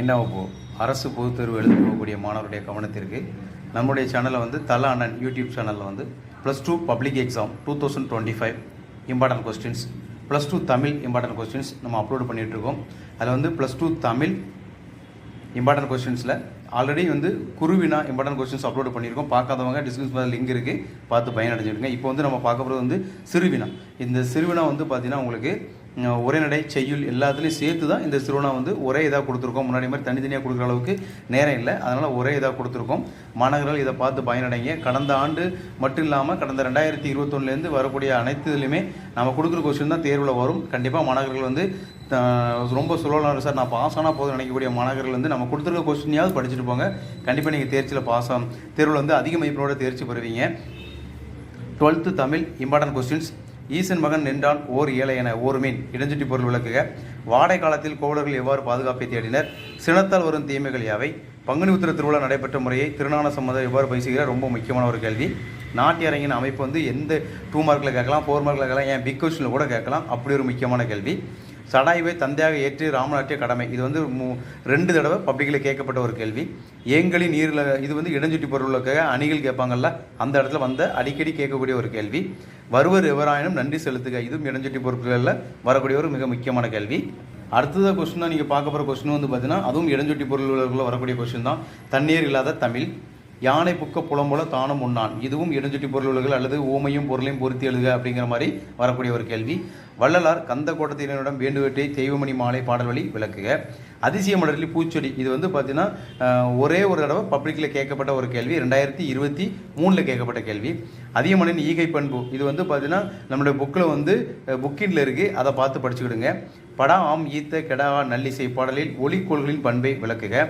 பன்னிரெண்டாம் வகுப்பு அரசு பொதுத் தேர்வு எழுத போகக்கூடிய மாணவருடைய கவனத்திற்கு நம்முடைய சேனலை வந்து தல அண்ணன் யூடியூப் சேனலில் வந்து plus two public exam two thousand twenty five important questions plus two Tamil important questions நம்ம அப்லோட் பண்ணிகிட்ருக்கோம் அதில் வந்து ப்ளஸ் டூ தமிழ் இம்பார்ட்டன்ட் கொஸ்டின்ஸில் ஆல்ரெடி வந்து குருவினா இம்பார்ட்டன்ட் கொஸ்டின்ஸ் அப்லோட் பண்ணியிருக்கோம் பார்க்காதவங்க டிஸ்கிரிப்ஷன் லிங்க் இருக்குது பார்த்து பயனடைஞ்சிடுங்க. இப்போ வந்து நம்ம பார்க்க போகிறது வந்து சிறுவினா. இந்த சிறுவினா வந்து பார்த்திங்கன்னா உங்களுக்கு உரைநடை செய்யுள் எல்லாத்துலேயும் சேர்த்து தான் இந்த சிறுவனை வந்து ஒரே இதாக கொடுத்துருக்கோம். முன்னாடி மாதிரி தனித்தனியாக கொடுக்குற அளவுக்கு நேரம் இல்லை. அதனால் ஒரே இதாக கொடுத்துருக்கோம். மாணவர்கள் இதை பார்த்து பயனடைங்க. கடந்த ஆண்டு மட்டும் இல்லாமல் கடந்த ரெண்டாயிரத்தி இருபத்தொன்னுலேருந்து வரக்கூடிய அனைத்து இதுலையுமே நம்ம கொடுக்குற கொஸ்டின் தான் தேர்வில் வரும். கண்டிப்பாக மாணவர்கள் வந்து ரொம்ப சுலபம் சார். நான் பாஸ் ஆனால் போதும் நினைக்கக்கூடிய மாணவர்கள் வந்து நம்ம கொடுத்துருக்க கொஸ்டினையாவது படிச்சுட்டு போங்க. கண்டிப்பாக நீங்கள் தேர்ச்சியில் பாஸ் ஆகும் தேர்வில் வந்து அதிக மதிப்பெண்ணோட தேர்ச்சி பெறுவீங்க. டுவெல்த்து தமிழ் இம்பார்ட்டன்ட் கொஸ்டின்ஸ் ஈசன் மகன் நின்றான் ஓர் ஏழை என ஓர் மீன் பொருள் விளக்குக. வாடை காலத்தில் கோவலர்கள் எவ்வாறு பாதுகாப்பை தேடினர்? சினத்தால் வரும் தீமைகள் யாவை? பங்குனி உத்திர திருவிழா நடைபெற்ற முறையை திருநான சம்மதம் எவ்வாறு பேசுகிறார் ரொம்ப முக்கியமான ஒரு கேள்வி. நாட்டியரங்கின் அமைப்பு வந்து எந்த டூ மார்க்கில் கேட்கலாம் ஃபோர் மார்க்கில் கேட்கலாம் ஏன் பிக் கொஸ்டினில் கூட கேட்கலாம்? அப்படி ஒரு முக்கியமான கேள்வி. சடாயுவை தந்தையாக ஏற்று ராமநாட்டிய கடமை. இது வந்து ரெண்டு தடவை பப்ளிக்கில் கேட்கப்பட்ட ஒரு கேள்வி. ஏங்களி நீரில் இது வந்து இடஞ்சுட்டி பொருளுக்காக அணிகள் கேட்பாங்கல்ல அந்த இடத்துல வந்த அடிக்கடி கேட்கக்கூடிய ஒரு கேள்வி. வருவர் எவராயினும் நன்றி செலுத்துக. இதுவும் இடஞ்சுட்டி பொருட்களில் வரக்கூடிய ஒரு மிக முக்கியமான கேள்வி. அடுத்ததாக கொஸ்டின் தான் நீங்கள் பார்க்க போகிற கொஸ்டின் வந்து பார்த்தீங்கன்னா அதுவும் இடஞ்சுட்டி பொருள்களுக்குள்ள வரக்கூடிய கொஸ்டின் தான். தண்ணீர் இல்லாத தமிழ். யானை புக்க புலம்போல தானம் உண்ணான் இதுவும் இடஞ்சுட்டி பொருள் அல்லது ஊமையும் பொருளையும் பொருத்தி எழுதுக அப்படிங்கிற மாதிரி வரக்கூடிய ஒரு கேள்வி. வள்ளலார் கந்த கோட்டத்தினரிடம் வேண்டுவற்றை தெய்வமணி மாலை பாடல் வழி விளக்குக. அதிசய மலர்லி பூச்செடி. இது வந்து பார்த்தீங்கன்னா ஒரே ஒரு தடவை பப்ளிக்கில் கேட்கப்பட்ட ஒரு கேள்வி. ரெண்டாயிரத்தி இருபத்தி மூணில் கேட்கப்பட்ட கேள்வி. அதியமனின் ஈகை பண்பு. இது வந்து பார்த்தீங்கன்னா நம்மளுடைய புக்கில் வந்து புக்கின்ல இருக்குது அதை பார்த்து படிச்சுக்கிடுங்க. படா ஆம் ஈத்த கெடா நல்லிசை பாடலில் ஒளிக்கோள்களின் பண்பை விளக்குக.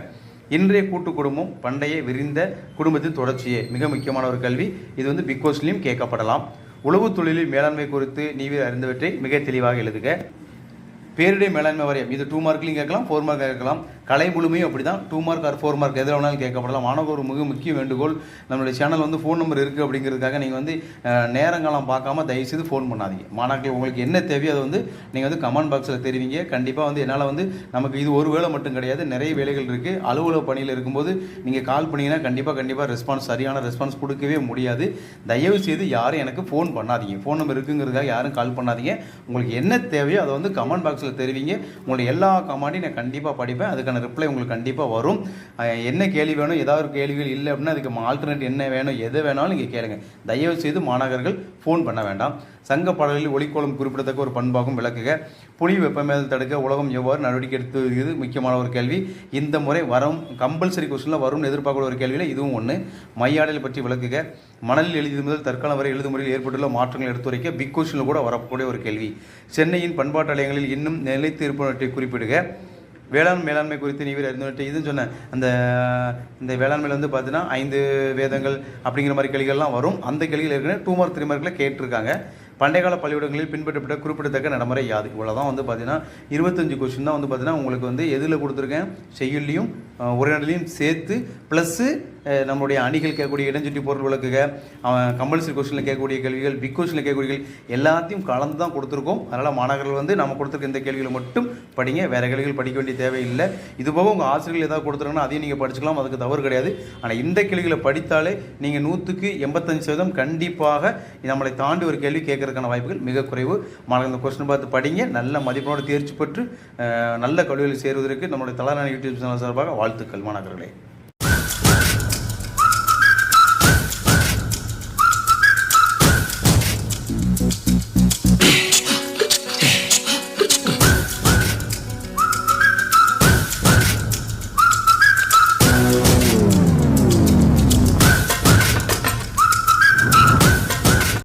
இன்றைய கூட்டு குடும்பம் பண்டைய விரிந்த குடும்பத்தின் தொடர்ச்சியே. மிக முக்கியமான ஒரு கல்வி இது வந்து பிக் கோஸ்ட்லையும் கேட்கப்படலாம். உளவு தொழிலில் மேலாண்மை குறித்து நீவி அறிந்தவற்றை மிக தெளிவாக எழுதுக. பேரிடை மேலாண்மை வாரியம். இது டூ மார்க்லையும் கேட்கலாம் ஃபோர் மார்க் கேட்கலாம். கலை முழுமையும் அப்படி தான் two mark or four mark எதில் வேணாலும் கேட்கப்படலாம். மாணவர் ஒரு மிக முக்கிய வேண்டுகோள். நம்மளுடைய சேனல் வந்து ஃபோன் நம்பர் இருக்குது அப்படிங்கிறதுக்காக நீங்கள் வந்து நேரங்காலம் பார்க்காம தயவுசெய்து ஃபோன் பண்ணாதீங்க. மாணாக்கர் உங்களுக்கு என்ன தேவையோ அதை வந்து நீங்கள் வந்து கமெண்ட் பாக்ஸில் தெரிவிங்க. கண்டிப்பாக வந்து என்னால் வந்து நமக்கு இது ஒரு வேலை மட்டும் கிடையாது. நிறைய வேலைகள் இருக்குது அலுவலக பணியில் இருக்கும்போது நீங்கள் கால் பண்ணீங்கன்னா கண்டிப்பாக கண்டிப்பாக ரெஸ்பான்ஸ் சரியான ரெஸ்பான்ஸ் கொடுக்கவே முடியாது. தயவு செய்து யாரும் எனக்கு ஃபோன் பண்ணாதீங்க. ஃபோன் நம்பர் இருக்குங்கிறதுக்காக யாரும் கால் பண்ணாதீங்க. உங்களுக்கு என்ன தேவையோ அதை வந்து கமெண்ட் பாக்ஸ் பாக்ஸில் தெரிவிங்க. உங்களுடைய எல்லா கமெண்ட்டையும் நான் கண்டிப்பாக படிப்பேன். அதுக்கான ரிப்ளை உங்களுக்கு கண்டிப்பாக வரும். என்ன கேள்வி வேணும் ஏதாவது ஒரு கேள்விகள் இல்லை அப்படின்னா அதுக்கு ஆல்டர்னேட் என்ன வேணும் எது வேணாலும் நீங்கள் கேளுங்க. தயவு செய்து மாணவர்கள் ஃபோன் பண்ண வேண்டாம். சங்க பாடலில் ஒளிக்கோளம் குறிப்பிடத்தக்க ஒரு பண்பாகும் விளக்குக. புலி வெப்பமேதல் தடுக்க உலகம் எவ்வாறு நடவடிக்கை எடுத்து வருகிறது முக்கியமான ஒரு கேள்வி. இந்த முறை வரும் கம்பல்சரி கொஸ்டினில் வரும்னு எதிர்பார்க்கக்கூடிய ஒரு கேள்வியில் இதுவும் ஒன்று மையாடல் பற்றி விளக்குக. மணலில் எழுதியது முதல் தற்காலம் வரை எழுதும் முறையில் ஏற்பட்டுள்ள மாற்றங்கள் எடுத்துரைக்க பிக் கொஸ்டினில் கூட வரக்கூடிய ஒரு கேள்வி. சென்னையின் பண்பாட்டு நிலையங்களில் இன்னும் நிலைத்து இருப்பவற்றை குறிப்பிடுக. வேளாண் மேலாண்மை குறித்து நீர் அறிந்துவிட்டு இதுன்னு சொன்னேன் அந்த இந்த வேளாண்மையில் வந்து பார்த்தீங்கன்னா ஐந்து வேதங்கள் அப்படிங்கிற மாதிரி கேள்விகள்லாம் வரும். அந்த கேள்விகள் ஏற்கனவே டூ மார்க் த்ரீ மார்க்கில் கேட்டிருக்காங்க. பண்டைய கால பள்ளிக்கூடங்களில் பின்பற்றப்பட்ட குறிப்பிடத்தக்க நடைமுறை யாது. இவ்வளோ தான் வந்து பார்த்தீங்கன்னா இருபத்தஞ்சு கொஸ்டின் தான் வந்து பார்த்தீங்கன்னா உங்களுக்கு வந்து எதில் கொடுத்துருக்கேன்? செய்யுள்லையும் உரையாடலையும் சேர்த்து ப்ளஸ்ஸு நம்மளுடைய அணிகள் கேட்கக்கூடிய இடஞ்சுட்டி பொருள் விளக்குக அவன் கம்பல்சரி கொஸ்டினில் கேட்கக்கூடிய கேள்விகள் பிக் கொஸ்டினில் கேட்கக்கூடிய எல்லாத்தையும் கலந்து தான் கொடுத்துருக்கோம். அதனால் மாணவர்கள் வந்து நம்ம கொடுத்துருக்க இந்த கேள்விகளை மட்டும் படிங்க. வேறு கேள்விகள் படிக்க வேண்டிய தேவையில்லை. இது போக உங்கள் ஆசிரியர்கள் ஏதாவது கொடுத்துருங்கன்னா அதையும் நீங்கள் படிச்சுக்கலாம். அதுக்கு தவறு கிடையாது. ஆனால் இந்த கேள்விகளை படித்தாலே நீங்கள் நூற்றுக்கு எண்பத்தஞ்சு சதவீதம் கண்டிப்பாக நம்மளை தாண்டி ஒரு கேள்வி கேட்கறதுக்கான வாய்ப்புகள் மிக குறைவு. மாணவர்கள் இந்த கொஸ்டின் பார்த்து படிங்க. நல்ல மதிப்பெண்ணோடு தேர்ச்சி பெற்று நல்ல கல்லூரியில் சேருவதற்கு நம்மளுடைய தலராணி யூடியூப் சேனல் சார்பாக வாழ்த்துக்கள் மாணவர்களே.